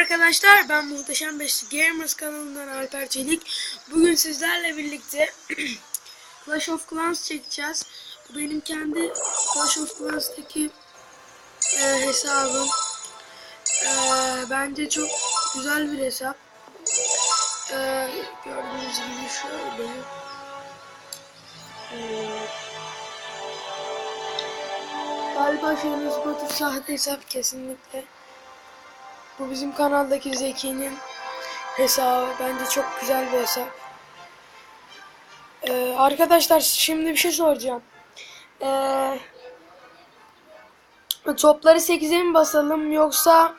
arkadaşlar ben Muhteşem Beşli Gamers kanalından Alper Çelik. Bugün sizlerle birlikte Clash of Clans çekeceğiz. Bu benim kendi Clash of Clans'taki e, hesabım. E, bence çok güzel bir hesap. E, gördüğünüz gibi şöyle. E, galiba şöyle Spotify sahte hesap kesinlikle. Bu bizim kanaldaki Zeki'nin hesabı. Bence çok güzel bir hesap. Ee, arkadaşlar şimdi bir şey soracağım. Ee, topları 8'e mi basalım yoksa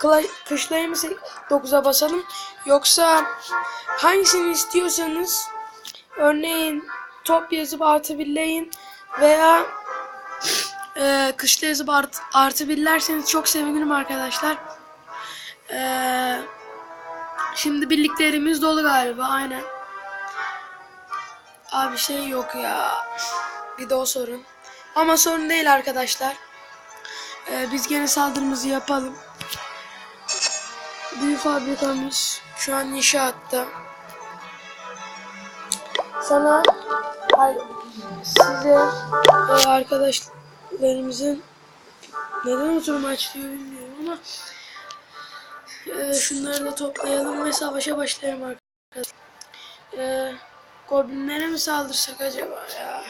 kla- kışlayı mı 9'a basalım yoksa hangisini istiyorsanız örneğin top yazıp artı birleyin veya ee, kışla yazıp art, artı birlerseniz çok sevinirim arkadaşlar. Ee, şimdi birliklerimiz dolu galiba aynen. Abi şey yok ya. Bir de o sorun. Ama sorun değil arkadaşlar. Ee, biz gene saldırımızı yapalım. Büyük fabrikamız şu an inşaatta. Sana ay, size e, arkadaşlarımızın neden oturum açlıyor bilmiyorum ama e, şunları da toplayalım ve savaşa başlayalım arkadaşlar. E, goblinlere mi saldırsak acaba ya?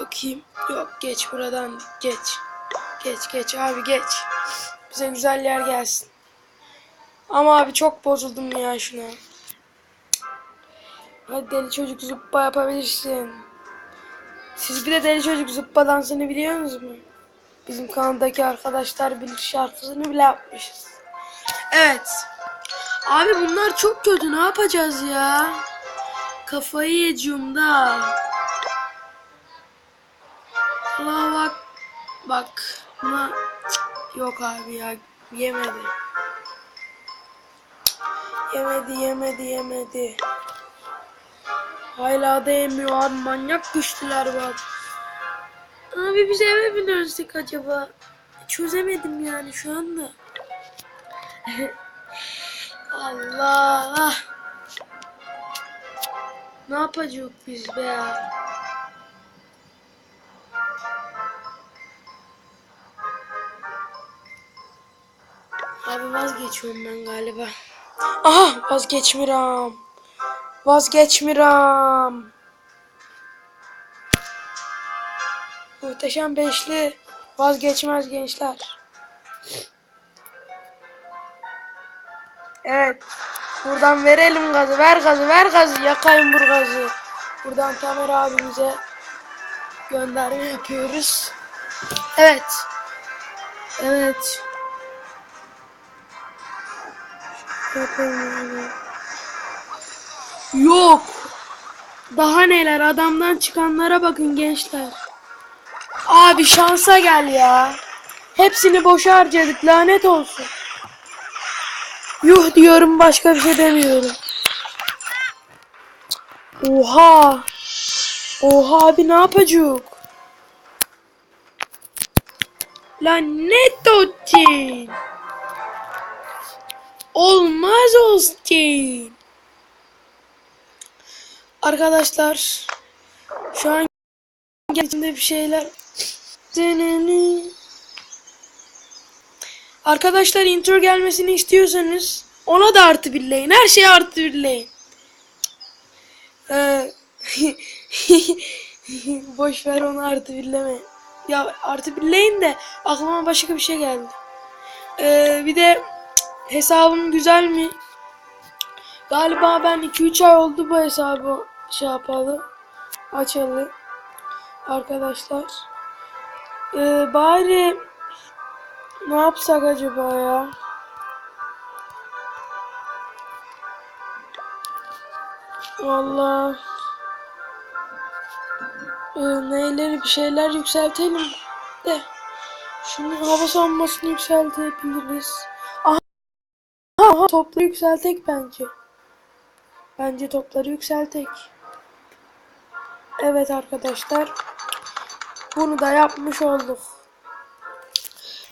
Bakayım. Yok geç buradan geç. Geç geç abi geç. Bize güzel yer gelsin. Ama abi çok bozuldum ya şuna. Hadi deli çocuk zıppa yapabilirsin. Siz bir de deli çocuk zıppa dansını biliyor musunuz? Bizim kanaldaki arkadaşlar bilir şarkısını bile yapmışız. Evet. Abi bunlar çok kötü. Ne yapacağız ya? Kafayı yiyeceğim da. Aa bak. Bak. Buna... Yok abi ya. Yemedi. Yemedi yemedi yemedi. Hala abi manyak güçlüler bak. Abi biz eve mi dönsek acaba? Çözemedim yani şu anda. Allah. Ne yapacağız biz be ya? Abi vazgeçiyorum ben galiba. Aha vazgeçmiyorum. Vazgeçmiyorum. Muhteşem beşli vazgeçmez gençler. Evet. Buradan verelim gazı. Ver gazı, ver gazı. Yakayım bu gazı. Buradan Tamer abimize gönderme yapıyoruz. Evet. Evet. Yapayım. Yok. Daha neler adamdan çıkanlara bakın gençler. Abi şansa gel ya. Hepsini boşa harcadık lanet olsun. Yuh diyorum başka bir şey demiyorum. Oha. Oha abi ne yapacak? Lanet olsun. Olmaz olsun. Arkadaşlar şu an içinde bir şeyler. Arkadaşlar intro gelmesini istiyorsanız ona da artı birleyin. Her şeye artı birleyin. Ee, boş ver onu artı birleme. Ya artı birleyin de aklıma başka bir şey geldi. Ee, bir de hesabım güzel mi? Galiba ben 2-3 ay oldu bu hesabı şey yapalı. Açalı. Arkadaşlar. Ee, bari ne yapsak acaba ya? Vallahi ee, neyleri bir şeyler yükseltelim de şunu hava savunmasını yükseltebiliriz. Aha, aha topları yükseltek bence. Bence topları yükseltek. Evet arkadaşlar. Bunu da yapmış olduk.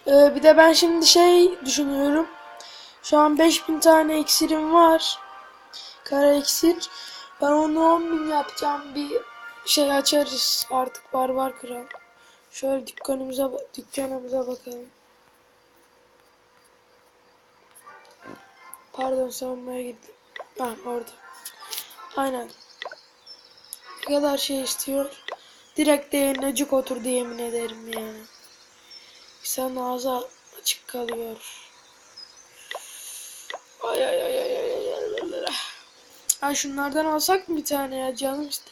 Ee, bir de ben şimdi şey düşünüyorum. Şu an 5000 tane iksirim var. Kara iksir. Ben onu 10.000 yapacağım. Bir şey açarız artık barbar kral. Şöyle dükkanımıza dükkanımıza bakalım. Pardon savunmaya gittim. Ha orada. Aynen kadar şey istiyor. Direkt de yayınlacık otur diye yemin ederim yani. İnsanın ağzı açık kalıyor. Ay ay ay ay ay ay ay ay. Şunlardan alsak mı bir tane ya canım işte.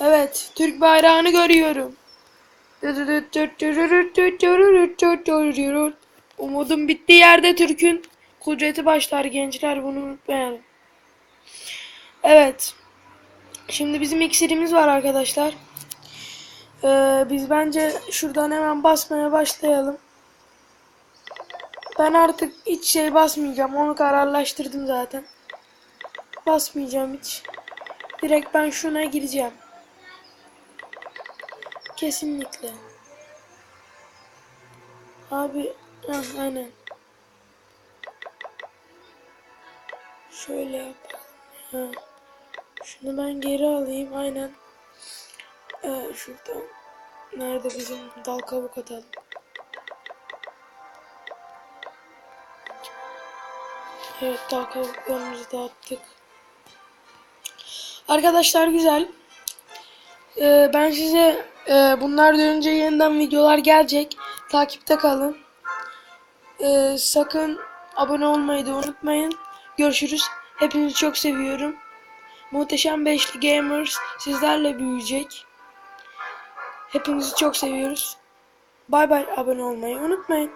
Evet, Türk bayrağını görüyorum. Umudum bittiği yerde Türk'ün kudreti başlar gençler bunu unutmayalım. Evet. Şimdi bizim iksirimiz var arkadaşlar. Ee, biz bence şuradan hemen basmaya başlayalım. Ben artık hiç şey basmayacağım. Onu kararlaştırdım zaten. Basmayacağım hiç. Direkt ben şuna gireceğim. Kesinlikle. Abi, heh, aynen. Şöyle yapalım. Ha. Şunu ben geri alayım, aynen. Ee, şuradan. Nerede bizim dal kabuk atalım. Evet, dal kabuklarımızı da attık. Arkadaşlar güzel. Ee, ben size e, bunlar dönünce yeniden videolar gelecek. Takipte kalın. Ee, sakın abone olmayı da unutmayın. Görüşürüz. Hepinizi çok seviyorum. Muhteşem Beşli Gamers sizlerle büyüyecek. Hepinizi çok seviyoruz. Bay bay abone olmayı unutmayın.